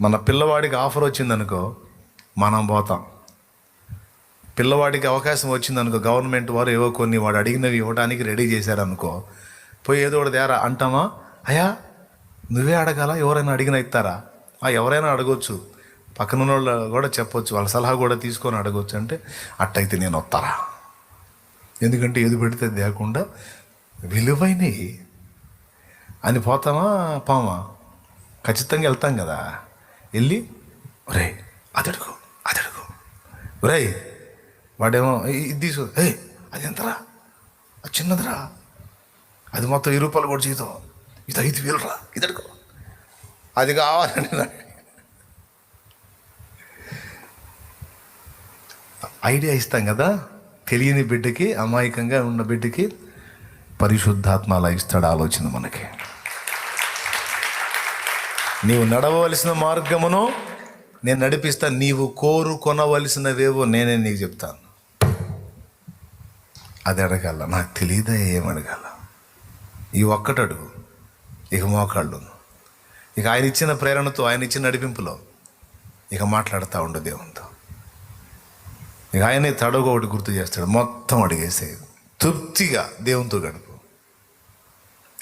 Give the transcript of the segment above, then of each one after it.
మన పిల్లవాడికి ఆఫర్ వచ్చిందనుకో మనం పోతాం. పిల్లవాడికి అవకాశం వచ్చిందనుకో గవర్నమెంట్ వారు ఏవో కొన్ని వాడు అడిగినవి ఇవ్వడానికి రెడీ చేశారనుకో పోయి ఏదో ఒకటి తేరా అంటామా? అయ్యా నువ్వే అడగాల? ఎవరైనా అడిగిన ఇస్తారా? ఆ ఎవరైనా అడగొచ్చు. పక్కన ఉన్న వాళ్ళు కూడా చెప్పొచ్చు. వాళ్ళ సలహా కూడా తీసుకొని అడగొచ్చు. అంటే అట్టయితే నేను వస్తారా? ఎందుకంటే ఏది పెడితే లేకుండా విలువైనవి. అని పోతామా? పామా? ఖచ్చితంగా వెళ్తాం కదా. వెళ్ళి రే అతడుకో అతడుకో రే వాడేమో ఇది తీసు ఏ అది ఎంతరా? అది చిన్నదిరా. అది మొత్తం ఇరు రూపాయలు కూడా జీతం. ఇది ఐదు వేలురా ఇది అది కావాలని ఐడియా ఇస్తాం కదా. తెలియని బిడ్డకి అమాయకంగా ఉన్న బిడ్డకి పరిశుద్ధాత్మ అలా ఇస్తాడు ఆలోచన మనకి. నీవు నడవవలసిన మార్గమును నేను నడిపిస్తా నీవు కోరుకొనవలసినవేవో నేనే నీకు చెప్తాను. అది అడగాల నాకు తెలియదా ఏమడగాల ఈ ఒక్కటి అడుగు. ఇక మోకాళ్ళు ఇక ఆయన ఇచ్చిన ప్రేరణతో ఆయన ఇచ్చిన నడిపింపులో ఇక మాట్లాడుతూ ఉండు దేవునితో. ఇక ఆయనే తడవుగా ఒకటి గుర్తు చేస్తాడు మొత్తం అడిగేసేది తృప్తిగా దేవునితో గడుపు.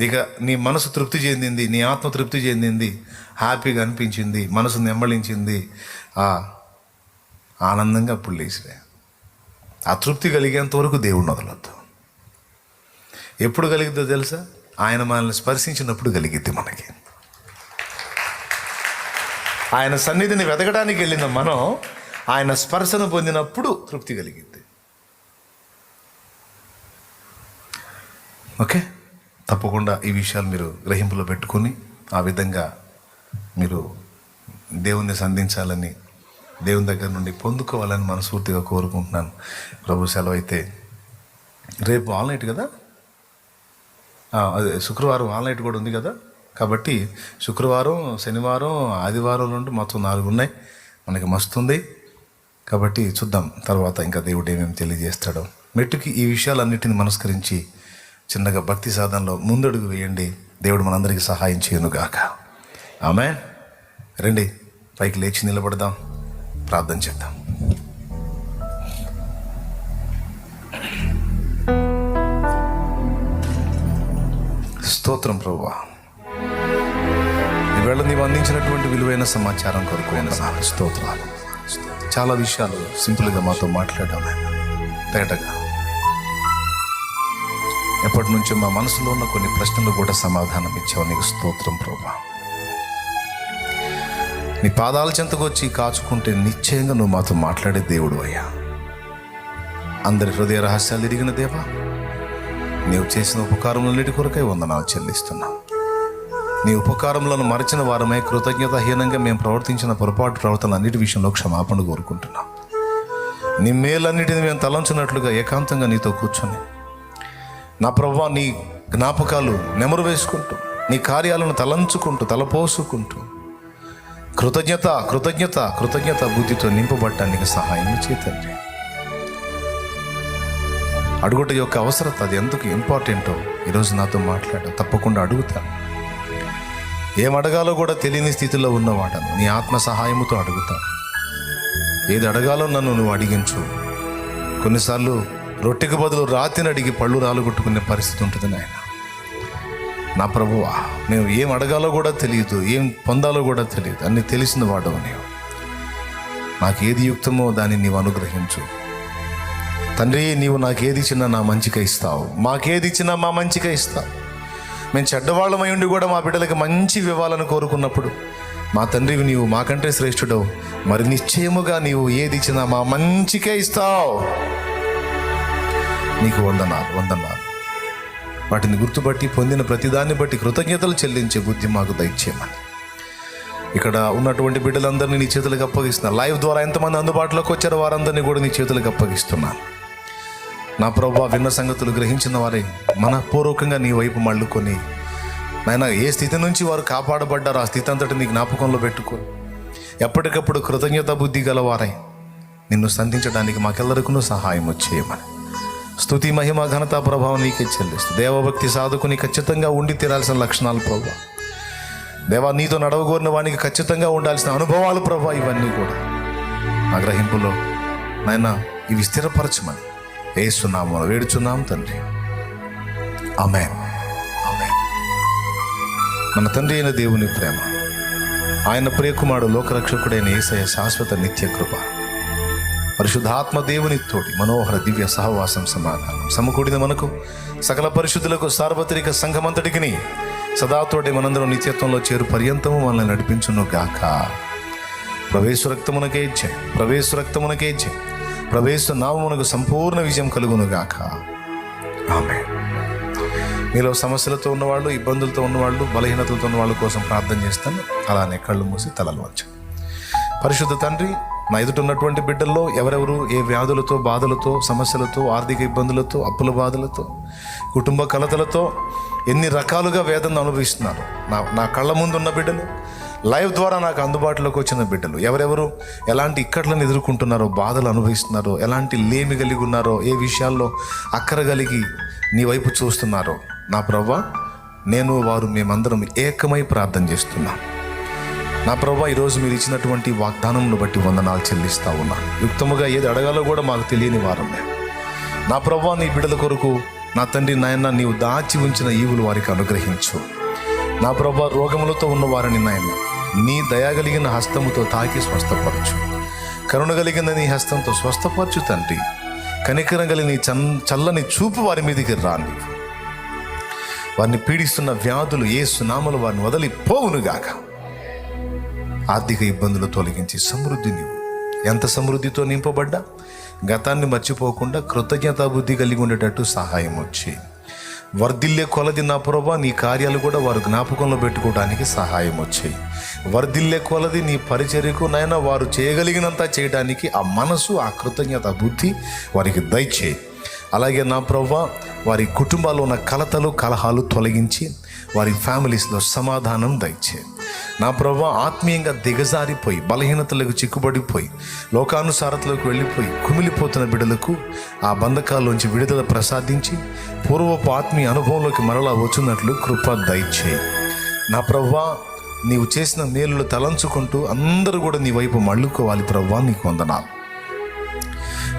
ఇక నీ మనసు తృప్తి చెందింది నీ ఆత్మ తృప్తి చెందింది హ్యాపీగా అనిపించింది మనసు నెమ్మలించింది ఆ ఆనందంగా అప్పుడు లేచిరే ఆ తృప్తి కలిగేంత వరకు దేవుడిని వదలొద్దు. ఎప్పుడు కలిగిద్దో తెలుసా? ఆయన మనల్ని స్పర్శించినప్పుడు కలిగిద్ది మనకి. ఆయన సన్నిధిని వెతకడానికి వెళ్ళిన మనం ఆయన స్పర్శను పొందినప్పుడు తృప్తి కలిగింది ఓకే? తప్పకుండా ఈ విషయాలు మీరు గ్రహింపులో పెట్టుకొని ఆ విధంగా మీరు దేవుణ్ణి సంధించాలని దేవుని దగ్గర నుండి పొందుకోవాలని మనస్ఫూర్తిగా కోరుకుంటున్నాను. ప్రభు సెలవు అయితే రేపు ఆల్ నైట్ కదా? అదే శుక్రవారం ఆల్ నైట్ కూడా ఉంది కదా? కాబట్టి శుక్రవారం శనివారం ఆదివారం నుండి మొత్తం నాలుగు ఉన్నాయి. మనకి మస్తుంది కాబట్టి చూద్దాం తర్వాత ఇంకా దేవుడు ఏమేమి తెలియజేస్తాడో. మెట్టుకి ఈ విషయాలన్నిటిని మనస్కరించి చిన్నగా భక్తి సాధనలో ముందడుగు వేయండి. దేవుడు మనందరికీ సహాయం చేయనుగాక. ఆమె రండి పైకి లేచి నిలబడదాం. ప్రార్థన చేద్దాం. స్తోత్రం ప్రభా ఈవేళ నీవు అందించినటువంటి విలువైన సమాచారం కొరకు స్తోత్రాలు. చాలా విషయాలు సింపుల్గా మాతో మాట్లాడాలి తేటగా ఎప్పటి నుంచో మా మనసులో ఉన్న కొన్ని ప్రశ్నలు కూడా సమాధానం ఇచ్చావు. నీకు స్తోత్రం ప్రభా. నీ పాదాల చెంతకు వచ్చి కాచుకుంటే నిశ్చయంగా నువ్వు మాతో మాట్లాడే దేవుడు అయ్యా. అందరి హృదయ రహస్యాలు ఎరిగిన దేవా నీవు చేసిన ఉపకారములన్నిటి కొరకై వందనాలు చెల్లిస్తున్నాం. నీ ఉపకారములను మరచిన వారమై కృతజ్ఞతాహీనంగా మేము ప్రవర్తించిన పొరపాటు ప్రవర్తన అన్నిటి విషయంలో క్షమాపణ కోరుకుంటున్నాం. నీ మేలన్నిటిని మేము తలంచినట్లుగా ఏకాంతంగా నీతో కూర్చొని నా ప్రభా నీ జ్ఞాపకాలు నెమరు వేసుకుంటూ నీ కార్యాలను తలంచుకుంటూ తలపోసుకుంటూ కృతజ్ఞత కృతజ్ఞత కృతజ్ఞత బుద్ధితో నింపబడటానికి సహాయం చేతండి అడుగుట యొక్క అవసరత అది ఎందుకు ఇంపార్టెంటో ఈరోజు నాతో మాట్లాడ తప్పకుండా అడుగుతాను ఏం అడగాలో కూడా తెలియని స్థితిలో ఉన్నవాడను నీ ఆత్మ సహాయముతో అడుగుతాను ఏది అడగాలో నన్ను నువ్వు అడిగించు. కొన్నిసార్లు రొట్టెకి బదులు రాతిని అడిగి పళ్ళు రాలుగొట్టుకునే పరిస్థితి ఉంటుంది నాయన. నా ప్రభువా నేను ఏం అడగాలో కూడా తెలియదు ఏం పొందాలో కూడా తెలియదు. అన్ని తెలిసిన వాడవు నీవు. నాకు ఏది యుక్తమో దాన్ని నీవు అనుగ్రహించు. తండ్రి నీవు నాకేది ఇచ్చినా నా మంచిగా ఇస్తావు. మాకేది ఇచ్చినా మా మంచిగా ఇస్తావు. మేము చెడ్డవాళ్ళమై ఉండి కూడా మా బిడ్డలకి మంచి ఇవ్వాలని కోరుకున్నప్పుడు మా తండ్రివి నీవు మాకంటే శ్రేష్ఠుడవు. మరి నిశ్చయముగా నీవు ఏది ఇచ్చినా మా మంచికే ఇస్తావు. నీకు వందనాలు వందనాలు. వాటిని గుర్తుపట్టి పొందిన ప్రతిదాన్ని బట్టి కృతజ్ఞతలు చెల్లించే బుద్ధి మాకు దయచేయమని. ఇక్కడ ఉన్నటువంటి బిడ్డలందరినీ నీ చేతులకు అప్పగిస్తున్నా లైవ్ ద్వారా ఎంతమంది అందుబాటులోకి వచ్చారో వారందరినీ కూడా నీ చేతులకు అప్పగిస్తున్నాను. నా ప్రభా విన్న సంగతులు గ్రహించిన వారే మనపూర్వకంగా నీ వైపు మళ్ళుకొని నాయన ఏ స్థితి నుంచి వారు కాపాడబడ్డారో ఆ స్థితి అంతటి నీ జ్ఞాపకంలో పెట్టుకొని ఎప్పటికప్పుడు కృతజ్ఞత బుద్ధి గలవారై నిన్ను సంధించడానికి మాకెల్లరికూ సహాయం చేయమని. స్తుతి మహిమ ఘనత ప్రభావం నీకే చెల్లిస్తూ. దేవభక్తి సాధకుని ఖచ్చితంగా ఉండి తీరాల్సిన లక్షణాలు ప్రభావ దేవా నీతో నడవగోరిన వానికి ఖచ్చితంగా ఉండాల్సిన అనుభవాలు ప్రభా ఇవన్నీ కూడా. నా గ్రహింపులో నాయన ఇవి స్థిరపరచమని వేస్తున్నాము వేడుచున్నాం తండ్రి. ఆమె ఆమె మన తండ్రి అయిన దేవుని ప్రేమ ఆయన ప్రియకుమారుడు లోకరక్షకుడైన ఏసయ శాశ్వత నిత్య కృప పరిశుద్ధాత్మ దేవుని తోటి మనోహర దివ్య సహవాసం సమాధానం సమకూడిన మనకు సకల పరిశుద్ధులకు సార్వత్రిక సంఘమంతటికి సదాతోటి మనందరం నిత్యత్వంలో చేరు పర్యంతము మనల్ని నడిపించును గాక. ప్రవేశ రక్తమునకే ఇచ్చే ప్రవేశ రక్తమునకే ఇచ్చే ప్రవేశ నామమునకు సంపూర్ణ విజయం కలుగును గాక. ఆమె మీలో సమస్యలతో ఉన్నవాళ్ళు ఇబ్బందులతో ఉన్నవాళ్ళు బలహీనతలతో ఉన్న వాళ్ళ కోసం ప్రార్థన చేస్తాను. అలానే కళ్ళు మూసి తలలు వంచండి. పరిశుద్ధ తండ్రి నా ఎదుట ఉన్నటువంటి బిడ్డల్లో ఎవరెవరు ఏ వ్యాధులతో బాధలతో సమస్యలతో ఆర్థిక ఇబ్బందులతో అప్పుల బాధలతో కుటుంబ కలతలతో ఎన్ని రకాలుగా వేదన అనుభవిస్తున్నారు. నా నా కళ్ళ ముందు ఉన్న బిడ్డలు లైవ్ ద్వారా నాకు అందుబాటులోకి వచ్చిన బిడ్డలు ఎవరెవరు ఎలాంటి ఇక్కట్లను ఎదుర్కొంటున్నారో బాధలు అనుభవిస్తున్నారో ఎలాంటి లేమి కలిగి ఉన్నారో ఏ విషయాల్లో అక్కర కలిగి నీ వైపు చూస్తున్నారో నా ప్రవ్వ నేను వారు మేమందరం ఏకమై ప్రార్థన చేస్తున్నాం. నా ప్రభా ఈరోజు మీరు ఇచ్చినటువంటి వాగ్దానంను బట్టి వందనాలు చెల్లిస్తా ఉన్నా. యుక్తముగా ఏది అడగాలో కూడా మాకు తెలియని వారమే. నా ప్రభా నీ బిడ్డల కొరకు నా తండ్రి నాయన నీవు దాచి ఉంచిన ఈవులు వారికి అనుగ్రహించు. నా ప్రభా రోగములతో ఉన్న వారిని నాయన నీ దయగలిగిన హస్తముతో తాకి స్వస్థపరచు. కరుణ కలిగిన నీ హస్తంతో స్వస్థపరచు తండ్రి. కనికరం కలిగిన నీ చన్ చల్లని చూపు వారి మీదకి రాని వారిని పీడిస్తున్న వ్యాధులు ఏ సునామలు వారిని వదిలిపోవునుగాక. ఆర్థిక ఇబ్బందులు తొలగించి సమృద్ధి నీవు. ఎంత సమృద్ధితో నింపబడ్డా? గతాన్ని మర్చిపోకుండా కృతజ్ఞతాబుద్ధి కలిగి ఉండేటట్టు సహాయం వచ్చి. వర్ధిల్లే కొలది నా ప్రభా నీ కార్యాలు కూడా వారు జ్ఞాపకంలో పెట్టుకోవడానికి సహాయం వచ్చాయి వర్ధిల్లే కొలది నీ పరిచర్యకు నైనా వారు చేయగలిగినంత చేయడానికి ఆ మనసు ఆ కృతజ్ఞత బుద్ధి వారికి దయచేయి అలాగే నా ప్రభా వారి కుటుంబాల్లో ఉన్న కలతలు కలహాలు తొలగించి వారి ఫ్యామిలీస్లో సమాధానం దయచేయి నా ప్రభా ఆత్మీయంగా దిగజారిపోయి బలహీనతలకు చిక్కుబడిపోయి లోకానుసారతలోకి వెళ్ళిపోయి కుమిలిపోతున్న బిడ్డలకు ఆ బంధకాల్లోంచి విడుదల ప్రసాదించి పూర్వపు ఆత్మీయ అనుభవంలోకి మరలా వచ్చినట్లు కృప దయచేయి నా ప్రవ్వా నీవు చేసిన మేలులు తలంచుకుంటూ అందరూ కూడా నీ వైపు మళ్ళుకోవాలి ప్రవ్వా నీకు వందనాలు.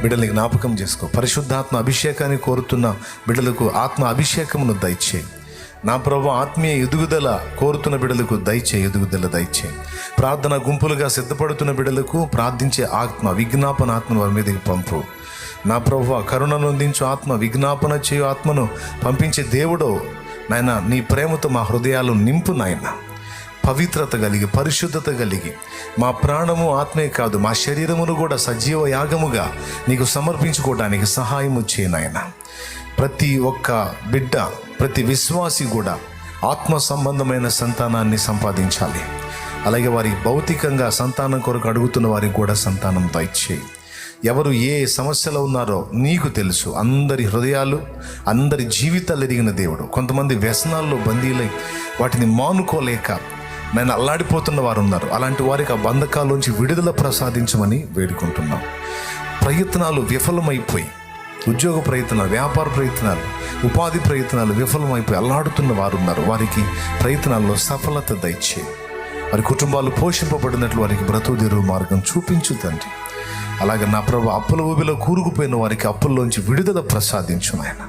బిడ్డల్ని జ్ఞాపకం చేసుకో. పరిశుద్ధాత్మ అభిషేకాన్ని కోరుతున్న బిడ్డలకు ఆత్మ అభిషేకమును దయచేయి నా ప్రభు ఆత్మీయ ఎదుగుదల కోరుతున్న బిడలకు దయచే ఎదుగుదల దయచే. ప్రార్థన గుంపులుగా సిద్ధపడుతున్న బిడలకు ప్రార్థించే ఆత్మ విజ్ఞాపన ఆత్మను వారి మీదకి పంపు. నా ప్రభు కరుణను అందించు ఆత్మ విజ్ఞాపన చేయు ఆత్మను పంపించే దేవుడు నాయన నీ ప్రేమతో మా హృదయాలు నింపు నాయన. పవిత్రత కలిగి పరిశుద్ధత కలిగి మా ప్రాణము ఆత్మే కాదు మా శరీరమును కూడా సజీవ యాగముగా నీకు సమర్పించుకోవడానికి సహాయము చేయనాయన ప్రతి ఒక్క బిడ్డ ప్రతి విశ్వాసి కూడా ఆత్మ సంబంధమైన సంతానాన్ని సంపాదించాలి. అలాగే వారి భౌతికంగా సంతానం కొరకు అడుగుతున్న వారికి కూడా సంతానం దయచేయి. ఎవరు ఏ సమస్యలో ఉన్నారో నీకు తెలుసు. అందరి హృదయాలు అందరి జీవితాలు ఎరిగిన దేవుడు. కొంతమంది వ్యసనాల్లో బందీలై వాటిని మానుకోలేక నేను అల్లాడిపోతున్న వారు ఉన్నారు అలాంటి వారికి ఆ బంధకాల్లోంచి విడుదల ప్రసాదించమని వేడుకుంటున్నాం. ప్రయత్నాలు విఫలమైపోయి ఉద్యోగ ప్రయత్నాలు వ్యాపార ప్రయత్నాలు ఉపాధి ప్రయత్నాలు విఫలమైపోయి అల్లాడుతున్న వారు ఉన్నారు వారికి ప్రయత్నాల్లో సఫలత దయచే. వారి కుటుంబాలు పోషింపబడినట్లు వారికి బ్రతుదేరు మార్గం చూపించు తండ్రి. అలాగే నా ప్రభు అప్పుల ఊబిలో కూరుకుపోయిన వారికి అప్పుల్లోంచి విడుదల ప్రసాదించు ఆయన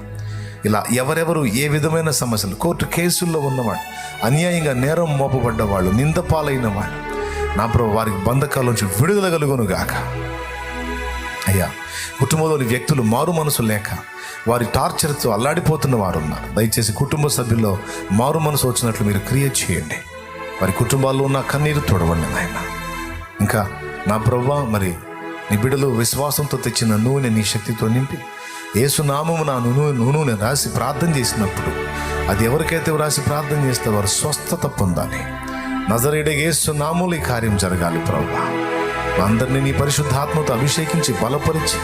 ఇలా ఎవరెవరు ఏ విధమైన సమస్యలు కోర్టు కేసుల్లో ఉన్నవాడు అన్యాయంగా నేరం మోపబడ్డ వాళ్ళు నిందపాలైన వాళ్ళు నా ప్రభు వారికి బంధకాల్లోంచి విడుదల కలుగును గాక అయ్యా కుటుంబంలోని వ్యక్తులు మారు మనసు లేక వారి టార్చర్తో అల్లాడిపోతున్న వారు ఉన్నారు దయచేసి కుటుంబ సభ్యుల్లో మారు మనసు వచ్చినట్లు మీరు క్రియేట్ చేయండి. వారి కుటుంబాల్లో ఉన్న కన్నీరు తొడవండి నాయన. ఇంకా నా ప్రభా మరి నీ బిడ్డలు విశ్వాసంతో తెచ్చిన నూనె నీ శక్తితో నింపి ఏసునామము నా నూనె నూనె రాసి ప్రార్థన చేసినప్పుడు అది ఎవరికైతే రాసి ప్రార్థన చేస్తే వారు స్వస్థత పొందాలి. నజరేడే ఏసునాములు ఈ కార్యం జరగాలి ప్రభా అందరినీ నీ పరిశుద్ధాత్మతో అభిషేకించి బలపరిచి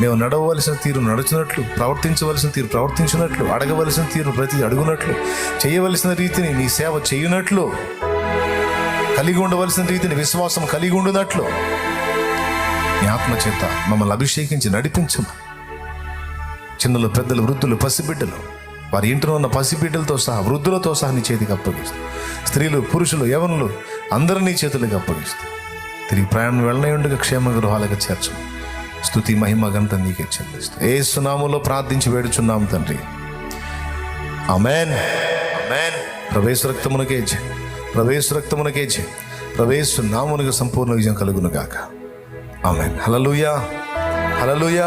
మేము నడవవలసిన తీరు నడుచున్నట్లు ప్రవర్తించవలసిన తీరు ప్రవర్తించినట్లు అడగవలసిన తీరు ప్రతి అడుగునట్లు చేయవలసిన రీతిని నీ సేవ చేయునట్లు కలిగి ఉండవలసిన రీతిని విశ్వాసం కలిగి ఉండునట్లు. నీ ఆత్మచేత మమ్మల్ని అభిషేకించి నడిపించము చిన్నలు పెద్దలు వృద్ధులు పసిబిడ్డలు వారి ఇంట్లో ఉన్న పసిబిడ్డలతో సహా వృద్ధులతో సహా నీ చేతికి అప్పగిస్తాం స్త్రీలు పురుషులు యవనులు అందరినీ చేతులకు అప్పగిస్తూ తిరిగి ప్రయాణం వెళ్ళనయుండగా క్షేమ గృహాలకు చేర్చు. స్థుతి మహిమ గంత నీకే చెల్లిస్తూ. ఏ సునాములో ప్రార్థించి వేడుచున్నాం తండ్రి. అమెన్ అమెన్ ప్రవేశ రక్తమునకే జయ. ప్రవేశ రక్తమునకే జయ. ప్రవేశ నామునకు సంపూర్ణ విజయం కలుగును గాక. అమెన్ హలలుయా హలలుయా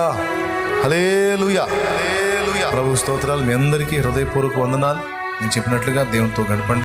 హలేలుయా ప్రభు స్తోత్రాలు మీ అందరికీ హృదయపూర్వక వందనాలు. నేను చెప్పినట్లుగా దేవునితో గడపండి.